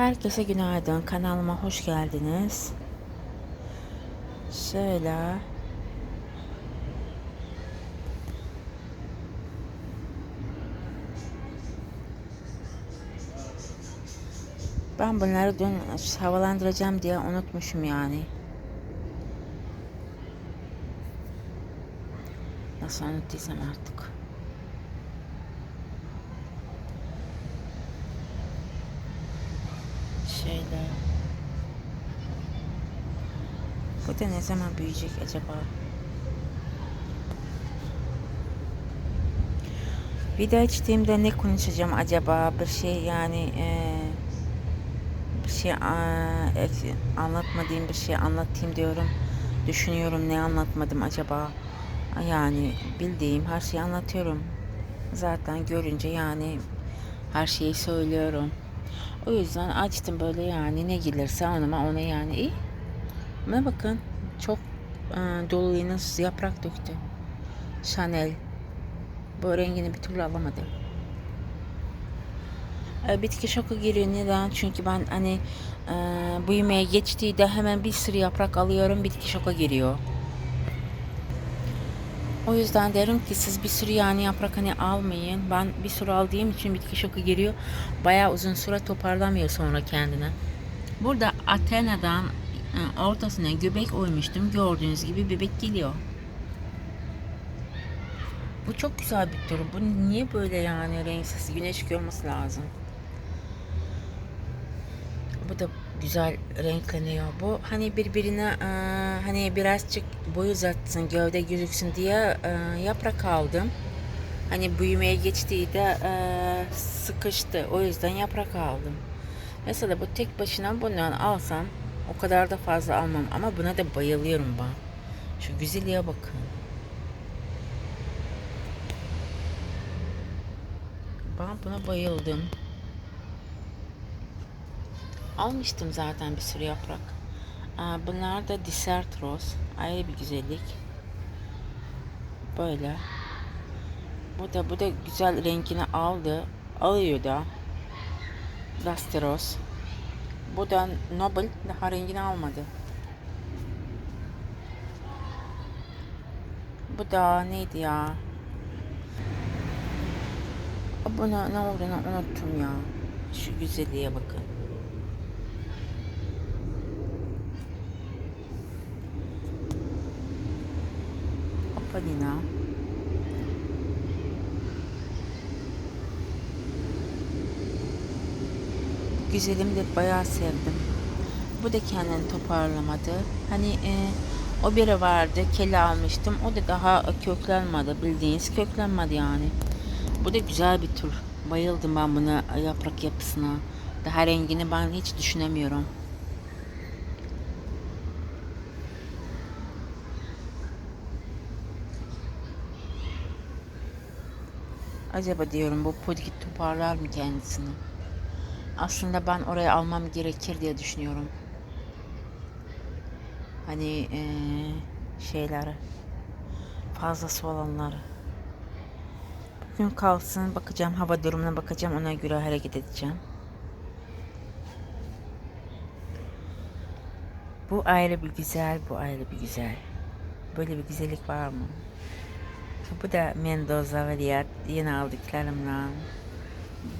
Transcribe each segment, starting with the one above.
Herkese günaydın. Kanalıma hoş geldiniz. Şöyle. Ben bunları dün havalandıracağım diye unutmuşum yani. Nasıl unuttuysam artık. Şöyle. Da ne zaman büyüyecek acaba? Video açtığımda ne konuşacağım acaba? Bir şey yani eee, bir şey aa, et- anlatmadığım bir şey anlatayım diyorum. Düşünüyorum ne anlatmadım acaba? Yani bildiğim her şeyi anlatıyorum. Zaten görünce yani her şeyi söylüyorum. O yüzden açtım böyle yani ne gelirse onuma ona yani iyi. Buna bakın çok e, doluyunuz yaprak döktü. Chanel. Bu rengini bir türlü alamadım. E, bitki şoku giriyor. Neden? Çünkü ben hani e, büyümeye geçtiği de hemen bir sürü yaprak alıyorum. Bitki şoka giriyor. O yüzden derim ki siz bir sürü yani yaprak hani almayın. Ben bir sürü aldığım için bitki şoku giriyor. Bayağı uzun süre toparlamıyor sonra kendine. Burada Athena'dan ortasına göbek oymuştum. Gördüğünüz gibi bebek geliyor. Bu çok güzel bir tür. Bu niye böyle yani renksiz? Güneş görmesi lazım. Bu da güzel renkleniyor. Bu hani birbirine e, hani birazcık boy uzatsın, gövde gözüksün diye e, yaprak aldım. Hani büyümeye geçtiği de e, sıkıştı. O yüzden yaprak aldım. Mesela bu tek başına bundan alsam o kadar da fazla almam ama buna da bayılıyorum ben. Şu güzelliğe bakın. Ben buna bayıldım. Almıştım zaten bir sürü yaprak. Bunlar da desert rose. Ayrı bir güzellik. Böyle. Bu da bu da güzel rengini aldı. Alıyor da. Dusty rose. Bu da Nobel daha rengini almadı. Bu da neydi ya? Buna ne olduğunu unuttum ya. Şu güzelliğe bakın. Opalina. Güzelim de bayağı sevdim. Bu da kendini toparlamadı. Hani e, o biri vardı, kele almıştım. O da daha köklenmedi, bildiğiniz köklenmedi yani. Bu da güzel bir tür. Bayıldım ben buna yaprak yapısına. Daha rengini ben hiç düşünemiyorum. Acaba diyorum bu podgit toparlar mı kendisini? Aslında ben oraya almam gerekir diye düşünüyorum. Hani eee şeyleri fazlası olanları. Bugün kalsın bakacağım hava durumuna bakacağım ona göre hareket edeceğim. Bu ayrı bir güzel, bu ayrı bir güzel. Böyle bir güzellik var mı? Bu da Mendoza ve yeni aldıklarımdan.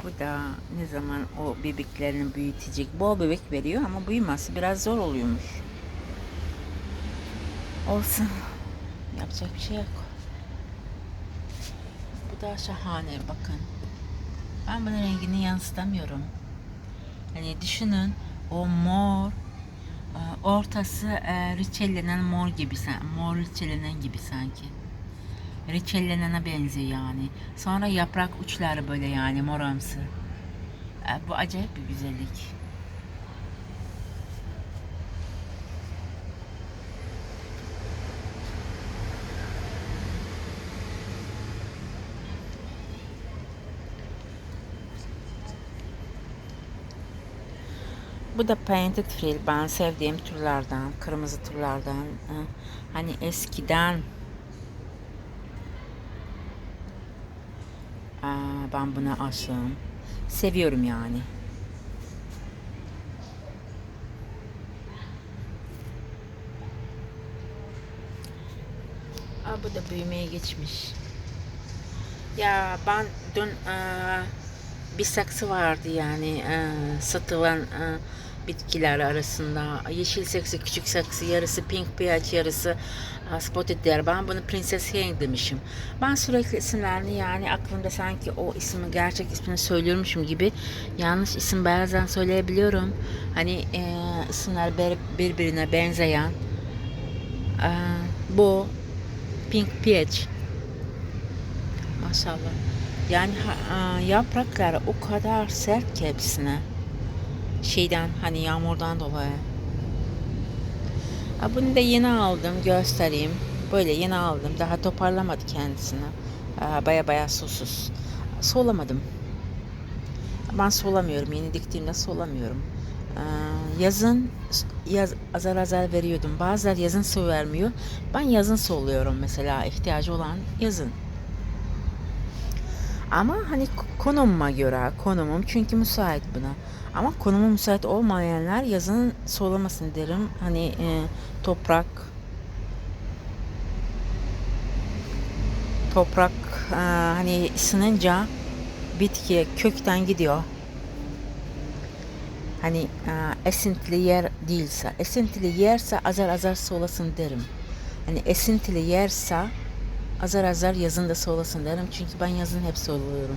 Bu da ne zaman o bebeklerini büyütecek. Bol bebek veriyor ama büyümesi biraz zor oluyormuş. Olsun. Yapacak bir şey yok. Bu da şahane bakın. Ben bunun rengini yansıtamıyorum. Hani düşünün o mor e, ortası e, mor gibi sen mor reçellenen gibi sanki. Reçellenene benziyor yani. Sonra yaprak uçları böyle yani moramsı. E, bu acayip bir güzellik. Bu da painted frill. Ben sevdiğim türlerden, kırmızı türlerden. E, Hani eskiden Aa, ben buna aşığım. Seviyorum yani. Aa, bu da büyümeye geçmiş. Ya ben dün aa, bir saksı vardı yani aa, satılan aa, bitkiler arasında. Yeşil saksı, küçük saksı, yarısı pink piyaz, yarısı spotted deer. Ben bunu Princess Hang demişim. Ben sürekli isimlerini yani aklımda sanki o ismi gerçek ismini söylüyormuşum gibi yanlış isim bazen söyleyebiliyorum. Hani e, isimler bir- birbirine benzeyen. E, bu pink peach. Maşallah. Yani e, yapraklar o kadar sert ki hepsine. Şeyden hani yağmurdan dolayı. Ha, bunu da yeni aldım göstereyim. Böyle yeni aldım. Daha toparlamadı kendisini. Aa, Baya baya susuz. Solamadım. Ben solamıyorum. Yeni diktiğimde solamıyorum. Aa, Yazın yaz, azar azar veriyordum. Bazılar yazın su vermiyor. Ben yazın soluyorum mesela. ihtiyacı olan yazın. Ama hani konumuma göre konumum çünkü müsait buna. Ama konumu müsait olmayanlar yazın solamasın derim. Hani e, toprak toprak e, hani ısınınca bitki kökten gidiyor. Hani e, esintili yer değilse, esintili yerse azar azar solasın derim. Hani esintili yerse azar azar yazın da solasın derim. Çünkü ben yazın hep soluyorum.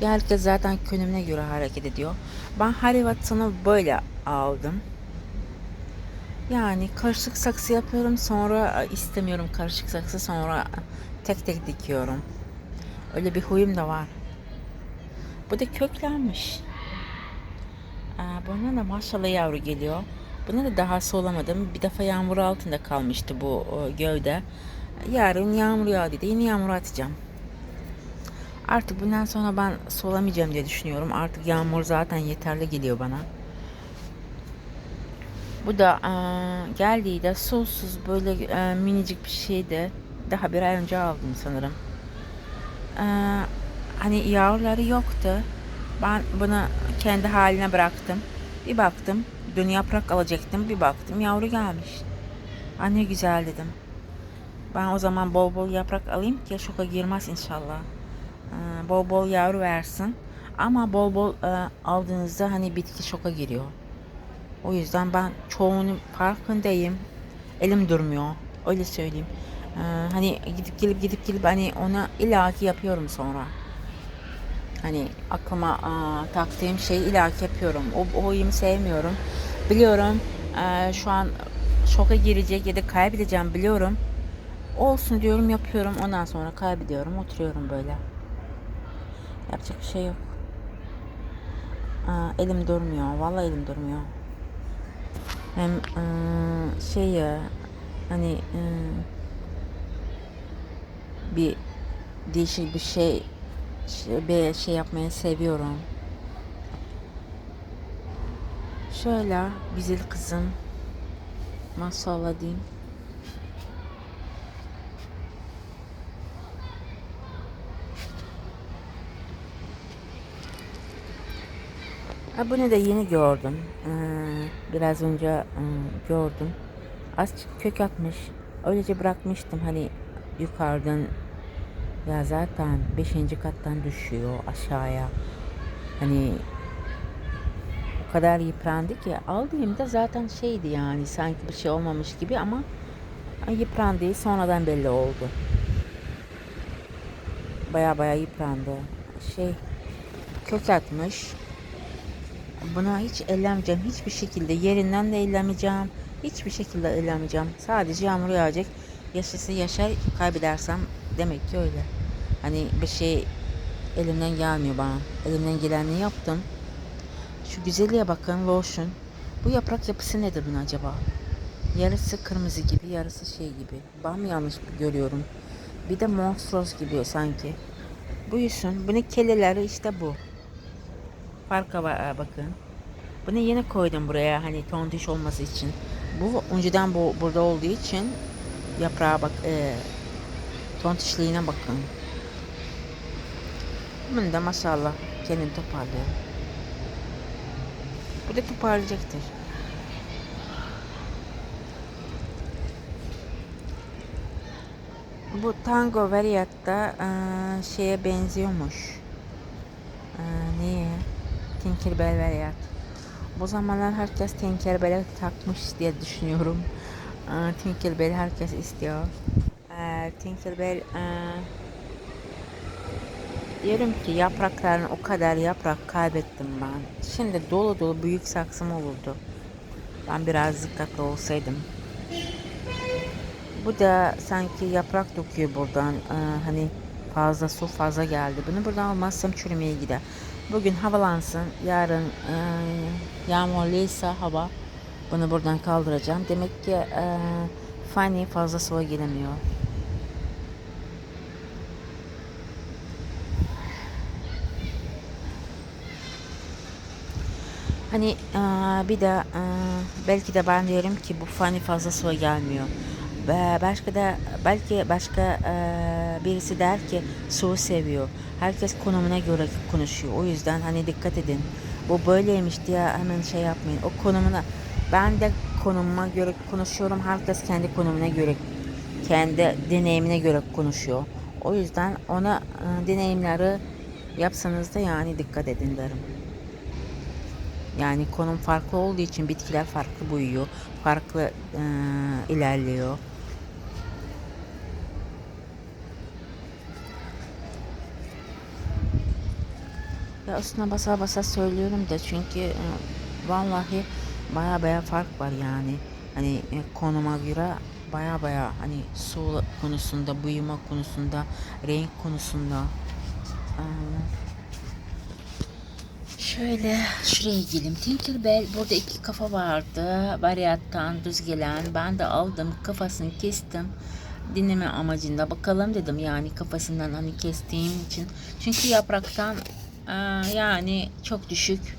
Herkes zaten konumuna göre hareket ediyor. Ben Harry Watson'ı böyle aldım. Yani karışık saksı yapıyorum sonra e, istemiyorum karışık saksı sonra tek tek dikiyorum. Öyle bir huyum da var. Bu da köklenmiş. Aa, buna da maşallah yavru geliyor. Buna da daha solamadım. Bir defa yağmur altında kalmıştı bu e, gövde. Yarın yağmur yağdı da yine yağmur atacağım. Artık bundan sonra ben solamayacağım diye düşünüyorum. Artık yağmur zaten yeterli geliyor bana. Bu da e, geldiği de susuz böyle e, minicik bir şeydi. Daha bir ay önce aldım sanırım. E, hani yavruları yoktu. Ben bunu kendi haline bıraktım. Bir baktım. Dün yaprak alacaktım. Bir baktım yavru gelmiş. Anne güzel dedim. Ben o zaman bol bol yaprak alayım ki şoka girmez inşallah. Ee, bol bol yavru versin. Ama bol bol e, aldığınızda hani bitki şoka giriyor. O yüzden ben çoğunun farkındayım. Elim durmuyor. Öyle söyleyeyim. Ee, hani gidip gelip gidip gelip hani ona ilaki yapıyorum sonra. Hani aklıma aa, taktığım şeyi ilaki yapıyorum. O, o sevmiyorum. Biliyorum e, şu an şoka girecek ya da kaybedeceğim biliyorum. Olsun diyorum yapıyorum. Ondan sonra kaybediyorum. Oturuyorum böyle. Yapacak bir şey yok. Aa, elim durmuyor. Vallahi elim durmuyor. Hem ıı, şey ya hani ıı, bir değişik bir şey şey- bir şey yapmayı seviyorum. Şöyle güzel kızım. Maşallah diyeyim. Ha, bunu da yeni gördüm. Ee, biraz önce e, gördüm. Azıcık kök atmış. Öylece bırakmıştım hani yukarıdan ya zaten 5. kattan düşüyor aşağıya. Hani o kadar yıprandı ki aldığımda zaten şeydi yani sanki bir şey olmamış gibi ama yıprandığı sonradan belli oldu. Baya baya yıprandı. Şey kök atmış. Buna hiç ellemeyeceğim. Hiçbir şekilde yerinden de ellemeyeceğim. Hiçbir şekilde ellemeyeceğim. Sadece yağmur yağacak. Yaşası yaşar kaybedersem demek ki öyle. Hani bir şey elimden gelmiyor bana. Elimden geleni yaptım. Şu güzelliğe bakın lotion. Bu yaprak yapısı nedir bunun acaba? Yarısı kırmızı gibi, yarısı şey gibi. Ben mi yanlış görüyorum? Bir de monstros gibi sanki. Buyursun. Bunun keleleri işte bu. Farka var bakın. Bunu yeni koydum buraya hani tontiş olması için. Bu önceden bu burada olduğu için yaprağa bak e, tontişliğine bakın. Bunu da maşallah kendim toparlıyor. Bu da toparlayacaktır. Bu tango variatta eee, şeye benziyormuş. Eee neye? Tinkerbell variat. Bu zamanlar herkes Tinkerbell'e takmış diye düşünüyorum. Eee Tinkerbell herkes istiyor. Eee Tinkerbell eee diyorum ki yaprakların o kadar yaprak kaybettim ben. Şimdi dolu dolu büyük saksım olurdu. Ben biraz dikkatli olsaydım. Bu da sanki yaprak döküyor buradan. Ee, hani fazla su fazla geldi. Bunu buradan almazsam çürümeye gider. Bugün havalansın. Yarın e, yağmurluysa hava bunu buradan kaldıracağım. Demek ki e, Fanny fazla suya giremiyor. Hani e, bir de e, belki de ben diyorum ki bu fani fazla suya gelmiyor. Başka da belki başka e, birisi der ki suyu seviyor. Herkes konumuna göre konuşuyor. O yüzden hani dikkat edin. Bu böyleymiş diye hemen şey yapmayın. O konumuna ben de konumuma göre konuşuyorum. Herkes kendi konumuna göre kendi deneyimine göre konuşuyor. O yüzden ona e, deneyimleri yapsanız da yani dikkat edin derim. Yani konum farklı olduğu için bitkiler farklı büyüyor, farklı e, ilerliyor. Ya üstüne basa basa söylüyorum da çünkü e, vallahi baya baya fark var yani. Hani e, konuma göre baya baya hani su konusunda, büyüme konusunda, renk konusunda. E, Şöyle şuraya gidelim. Tinkerbell burada iki kafa vardı. Variattan düz gelen. Ben de aldım. Kafasını kestim. Dinleme amacında. Bakalım dedim yani kafasından hani kestiğim için. Çünkü yapraktan aa, yani çok düşük.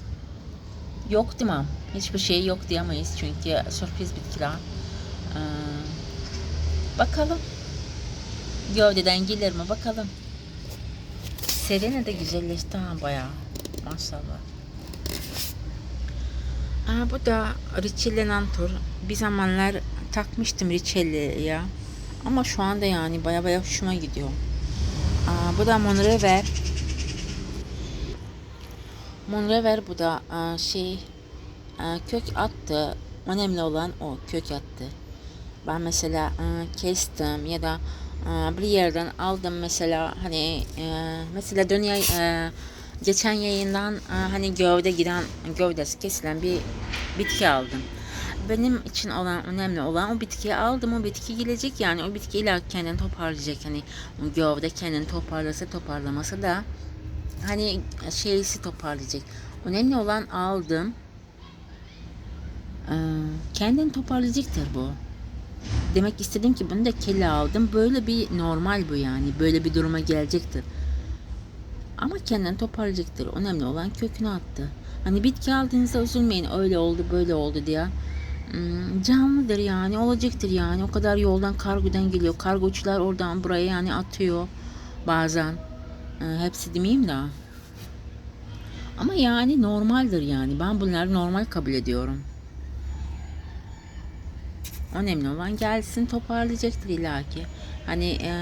Yok demem. Hiçbir şey yok diyemeyiz. Çünkü sürpriz bitkiler. Aa, bakalım. Gövdeden gelir mi bakalım. Serena de güzelleşti ha bayağı. Maşallah. Aa, bu da Richelle Nantur. Bir zamanlar takmıştım Richelle'ye. Ama şu anda yani baya baya hoşuma gidiyor. Aa, bu da Monrever. Monrever bu da aa, şey aa, kök attı. Önemli olan o kök attı. Ben mesela aa, kestim ya da bir yerden aldım mesela hani mesela dünya geçen yayından e, hani gövde giden gövdesi kesilen bir bitki aldım. Benim için olan önemli olan o bitkiyi aldım. O bitki gelecek yani o bitki illa kendini toparlayacak. Hani o gövde kendini toparlasa toparlaması da hani şeysi toparlayacak. Önemli olan aldım. Ee, kendini toparlayacaktır bu. Demek istedim ki bunu da kelle aldım. Böyle bir normal bu yani. Böyle bir duruma gelecektir. Ama kendini toparlayacaktır. Önemli olan kökünü attı. Hani bitki aldığınızda üzülmeyin öyle oldu böyle oldu diye. Hmm, canlıdır yani olacaktır yani. O kadar yoldan kargodan geliyor. Kargoçular oradan buraya yani atıyor bazen. Ee, hepsi demeyeyim de. Ama yani normaldir yani. Ben bunları normal kabul ediyorum. Önemli olan gelsin toparlayacaktır illaki. Hani e,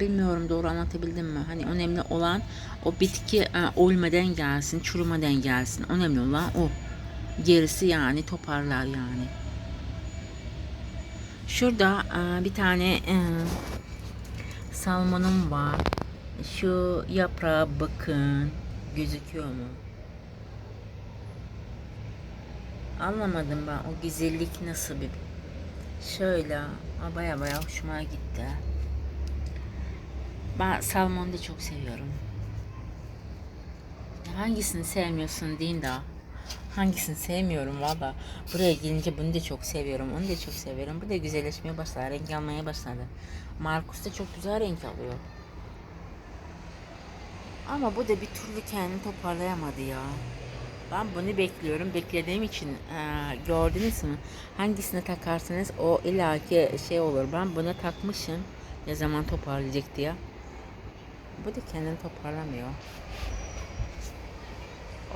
bilmiyorum doğru anlatabildim mi? Hani önemli olan o bitki e, ölmeden gelsin, çürümeden gelsin. Önemli olan o. Gerisi yani toparlar yani. Şurada e, bir tane e, salmonum var. Şu yaprağa bakın. Gözüküyor mu? Anlamadım ben o güzellik nasıl bir Şöyle baya baya hoşuma gitti. Ben salmonu da çok seviyorum. Hangisini sevmiyorsun deyin de. Hangisini sevmiyorum valla. Buraya gelince bunu da çok seviyorum. Onu da çok seviyorum. Bu da güzelleşmeye başladı. Renk almaya başladı. Markus da çok güzel renk alıyor. Ama bu da bir türlü kendini toparlayamadı ya. Ben bunu bekliyorum. Beklediğim için e, gördünüz mü? Hangisini takarsanız o ilaki şey olur. Ben bunu takmışım. Ne zaman toparlayacak diye. Bu da kendini toparlamıyor.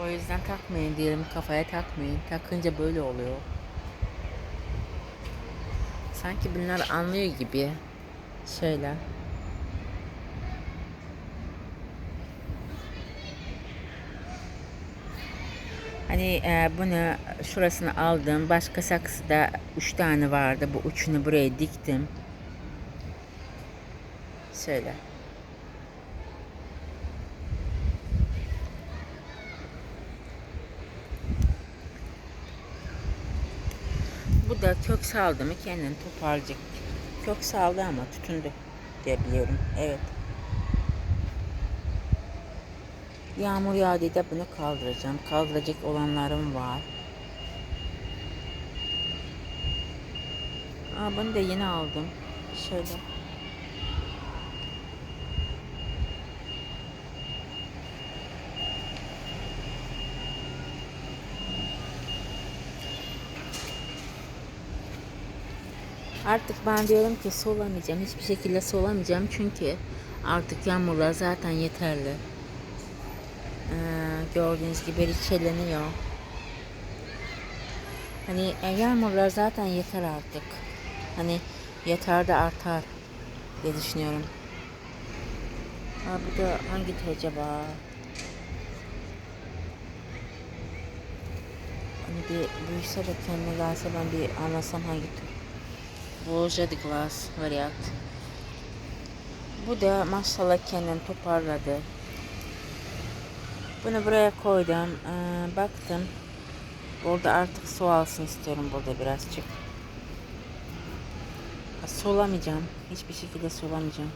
O yüzden takmayın diyelim. Kafaya takmayın. Takınca böyle oluyor. Sanki bunlar anlıyor gibi. Şöyle. Hani e, bunu şurasını aldım. Başka saksıda üç tane vardı. Bu üçünü buraya diktim. Şöyle. Bu da kök saldı mı kendini toparlayacak. Kök saldı ama tutundu diye biliyorum. Evet. Yağmur yağdığında bunu kaldıracağım. Kaldıracak olanlarım var. Aa, bunu da yeni aldım. Şöyle. Artık ben diyorum ki solamayacağım. Hiçbir şekilde solamayacağım. Çünkü artık yağmurlar zaten yeterli. Gördüğünüz gibi reçeleniyor. Hani yağmurlar zaten yeter artık. Hani yeter de artar diye düşünüyorum. Ha, bu da hangi acaba? Hani bir büyüse de kendine gelse ben bir anlasam hangi tür. Bu Jade Glass varyant. Bu da maşallah kendini toparladı. Bunu buraya koydum. Ee, baktım. Burada artık su alsın istiyorum burada birazcık. Solamayacağım. Hiçbir şekilde solamayacağım.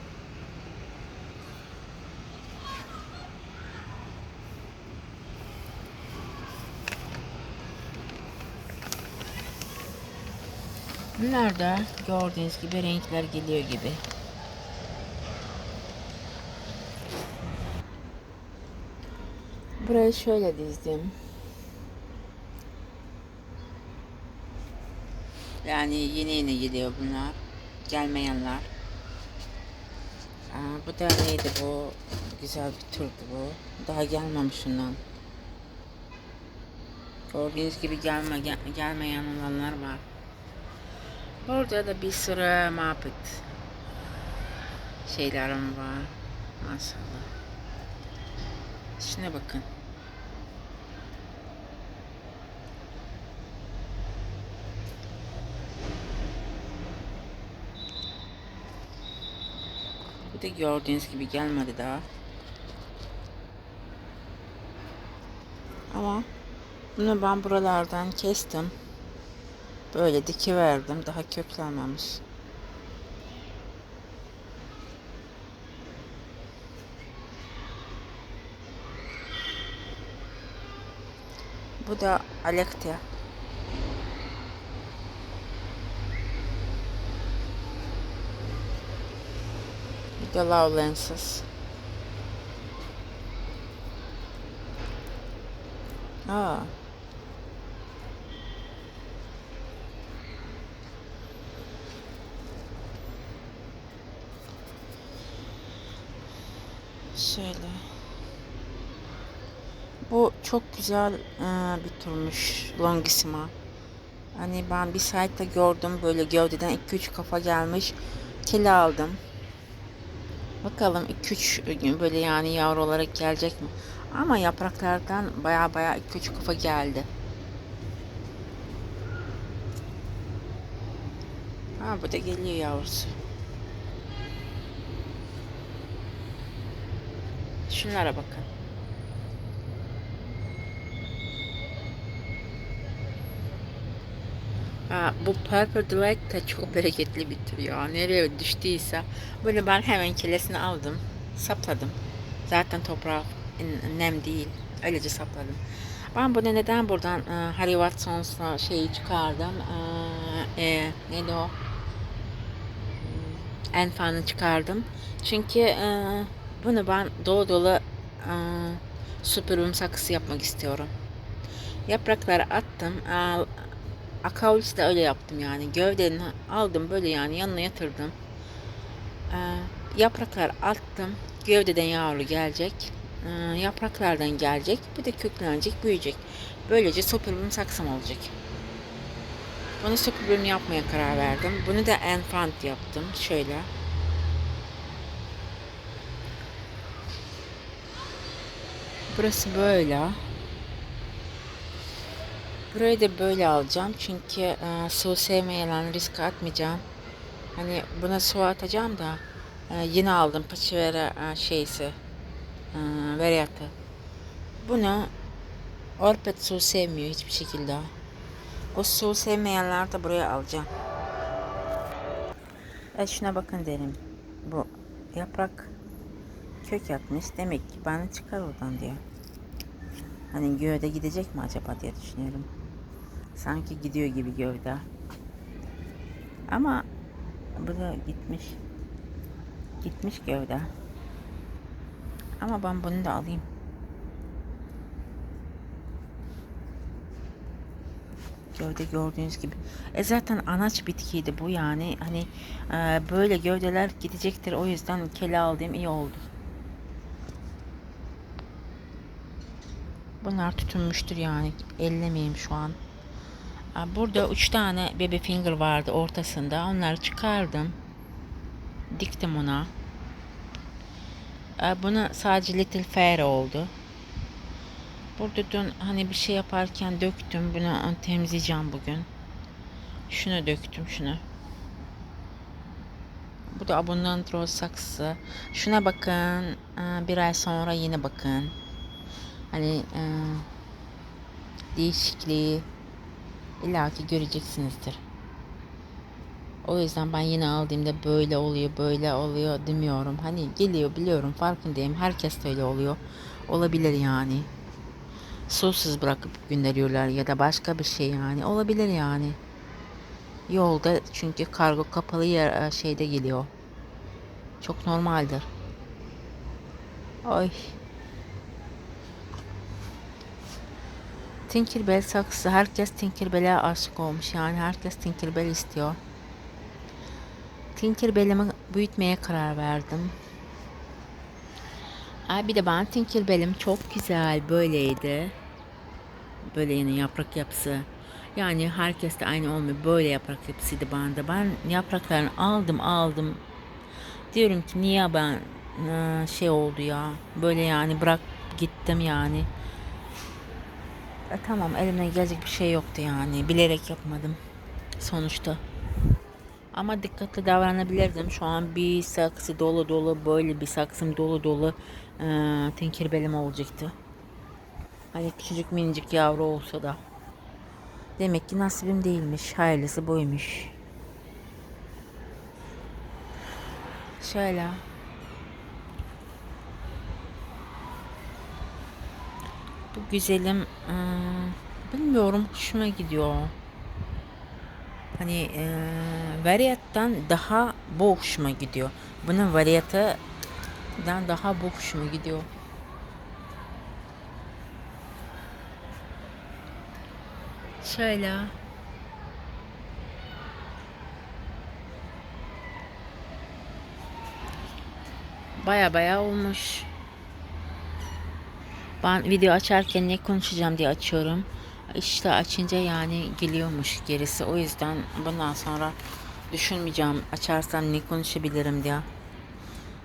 Bunlar da gördüğünüz gibi renkler geliyor gibi. Burayı şöyle dizdim. Yani yeni yeni geliyor bunlar. Gelmeyenler. Aa, bu da neydi bu? Güzel bir türdü bu. Daha gelmemiş şundan. Gördüğünüz gibi gelme, gel, gelmeyen olanlar var. Orada da bir sürü muhabbet şeylerim var. Maşallah. Şuna bakın. Da gördüğünüz gibi gelmedi daha. Ama bunu ben buralardan kestim. Böyle diki verdim. Daha köklenmemiş. Bu da Alektia. De Lowlances. Aa. Şöyle. Bu çok güzel e, bir türmüş Longissima. Hani ben bir site'da gördüm böyle gövdeden 2-3 kafa gelmiş. Tel aldım. Bakalım 2-3 gün böyle yani yavru olarak gelecek mi? Ama yapraklardan baya baya 2-3 kafa geldi. Ha bu da geliyor yavrusu. Şunlara bakın. Ha, bu Purple Delight da çok bereketli bir ya. Nereye düştüyse. Böyle ben hemen kilesini aldım. Sapladım. Zaten toprağı nem değil. Öylece sapladım. Ben bunu neden buradan e, Harry Watson's'la şeyi çıkardım. E, e, neydi o? Enfanı çıkardım. Çünkü e, bunu ben dolu dolu e, süpürüm saksı yapmak istiyorum. Yaprakları attım. E, Akaulis de öyle yaptım yani. Gövdeni aldım böyle yani yanına yatırdım. E, yapraklar attım. Gövdeden yavru gelecek. E, yapraklardan gelecek. Bir de köklenecek, büyüyecek. Böylece süpürüm saksım olacak. Bunu süpürüm yapmaya karar verdim. Bunu da enfant yaptım. Şöyle. Burası böyle. Burayı da böyle alacağım çünkü e, su sevmeyen risk atmayacağım. Hani buna su atacağım da e, yine aldım paçivera e, şeysi e, veriyatı. Bunu Orpet su sevmiyor hiçbir şekilde. O su sevmeyenler de buraya alacağım. E şuna bakın derim. Bu yaprak kök yapmış. Demek ki bana çıkar oradan diyor. Hani gövde gidecek mi acaba diye düşünüyorum. Sanki gidiyor gibi gövde. Ama bu da gitmiş. Gitmiş gövde. Ama ben bunu da alayım. Gövde gördüğünüz gibi. E zaten anaç bitkiydi bu yani. Hani e, böyle gövdeler gidecektir. O yüzden kele aldığım iyi oldu. Bunlar tutunmuştur yani. Ellemeyeyim şu an. Burada üç tane baby finger vardı ortasında. Onları çıkardım. Diktim ona. Bunu sadece little fair oldu. Burada dün hani bir şey yaparken döktüm. Bunu temizleyeceğim bugün. Şunu döktüm şunu. Bu da abundant saksı. Şuna bakın. Bir ay sonra yine bakın. Hani e, illaki göreceksinizdir. O yüzden ben yine aldığımda böyle oluyor, böyle oluyor demiyorum. Hani geliyor biliyorum, farkındayım. Herkes de öyle oluyor. Olabilir yani. Susuz bırakıp gönderiyorlar ya da başka bir şey yani. Olabilir yani. Yolda çünkü kargo kapalı yer şeyde geliyor. Çok normaldir. Ay. Tinkerbell saksı. Herkes Tinkerbell'e aşık olmuş. Yani herkes Tinkerbell istiyor. Tinkerbell'imi büyütmeye karar verdim. Ay bir de ben Tinkerbell'im çok güzel böyleydi. Böyle yine yaprak yapısı. Yani herkes de aynı olmuyor. Böyle yaprak yapısıydı bende. Ben yapraklarını aldım aldım. Diyorum ki niye ben e, şey oldu ya. Böyle yani bırak gittim yani. E, tamam elimden gelecek bir şey yoktu yani. Bilerek yapmadım. Sonuçta. Ama dikkatli davranabilirdim. Şu an bir saksı dolu dolu böyle bir saksım dolu dolu e, Tinkerbell'im olacaktı. Hani küçücük minicik yavru olsa da. Demek ki nasibim değilmiş. Hayırlısı buymuş. Şöyle. Güzelim ıı, bilmiyorum hoşuma gidiyor. Hani e, variyattan daha bu hoşuma gidiyor. Bunun variyatından daha bu hoşuma gidiyor. Şöyle. Baya baya olmuş. Ben video açarken ne konuşacağım diye açıyorum. İşte açınca yani geliyormuş gerisi. O yüzden bundan sonra düşünmeyeceğim. Açarsam ne konuşabilirim diye.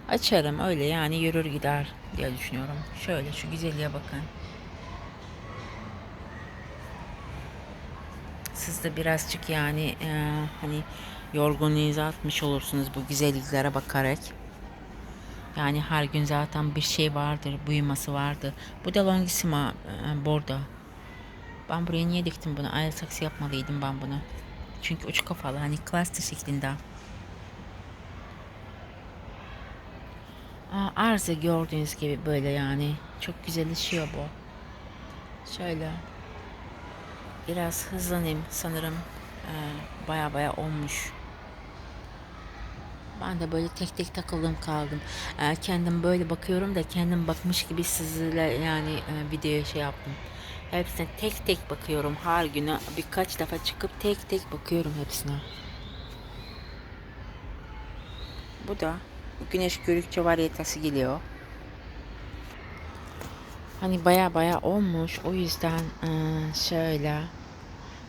Açarım öyle yani yürür gider diye düşünüyorum. Şöyle şu güzelliğe bakın. Siz de birazcık yani e, hani yorgunluğunuzu atmış olursunuz bu güzelliklere bakarak. Yani her gün zaten bir şey vardır, büyümesi vardır. Bu da longissima e, bordo. Ben buraya niye diktim bunu? Ayrı saksı yapmalıydım ben bunu. Çünkü uç kafalı hani cluster şeklinde. Aa, arıza gördüğünüz gibi böyle yani. Çok güzelleşiyor bu. Şöyle. Biraz hızlanayım sanırım. Ee, baya baya olmuş. Ben de böyle tek tek takıldım kaldım. Ee, kendim böyle bakıyorum da kendim bakmış gibi sizle yani e, videoya şey yaptım. Hepsine tek tek bakıyorum her güne birkaç defa çıkıp tek tek bakıyorum hepsine. Bu da güneş görükçe varyetesi geliyor. Hani baya baya olmuş o yüzden e, şöyle.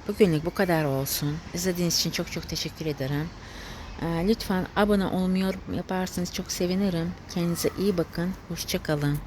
Bugünlük bu kadar olsun. İzlediğiniz için çok çok teşekkür ederim. E, lütfen abone olmuyor yaparsanız çok sevinirim. Kendinize iyi bakın. Hoşçakalın.